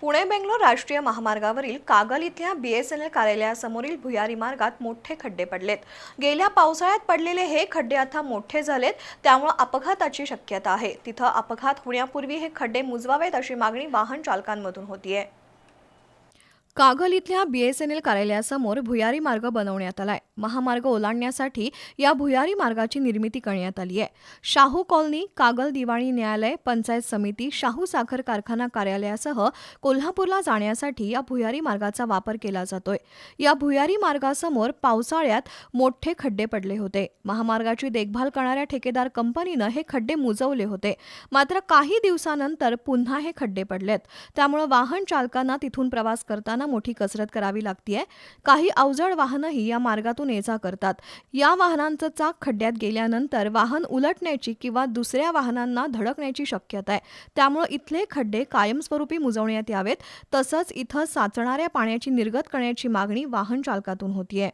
पुणे बेंगलोर राष्ट्रीय महामार्गावरील कागल इथल्या बीएसएनएल कार्यालयासमोरील भुयारी मार्गात मोठे खड्डे पडलेत. गेल्या पावसाळ्यात पडलेले हे खड्डे आता मोठे झालेत त्यामुळे अपघाताची शक्यता आहे. तिथं अपघात होण्यापूर्वी हे खड्डे मुजवावेत अशी मागणी वाहन चालकांमधून होतीये. कागल इथल्या बीएसएनएल कार्यालयासमोर भुयारी मार्ग बनवण्यात आलाय. महामार्ग ओलांडण्यासाठी या भुयारी मार्गाची निर्मिती करण्यात आली आहे. शाहू कॉलनी कागल दिवाणी न्यायालय पंचायत समिती शाहू साखर कारखाना कार्यालयासह कोल्हापूरला जाण्यासाठी या भुयारी मार्गाचा वापर केला जातोय. या भुयारी मार्गासमोर पावसाळ्यात मोठे खड्डे पडले होते. महामार्गाची देखभाल करणाऱ्या ठेकेदार कंपनीनं हे खड्डे मुजवले होते. मात्र काही दिवसानंतर पुन्हा हे खड्डे पडलेत. त्यामुळे वाहन चालकांना तिथून प्रवास करताना मोठी कसरत करावी लागतीये. काही अवजड वाहनही या मार्गातून ये जा करतात. या वाहनांचं चाक खड्ड्यात गेल्यानंतर वाहन उलटण्याची किंवा दुसऱ्या वाहनांना धडकण्याची शक्यता आहे. त्यामुळे इथले खड्डे कायमस्वरूपी मुजवण्यात यावेत. तसंच इथं साचणाऱ्या पाण्याची निर्गत करण्याची मागणी वाहन चालकातून होतीये.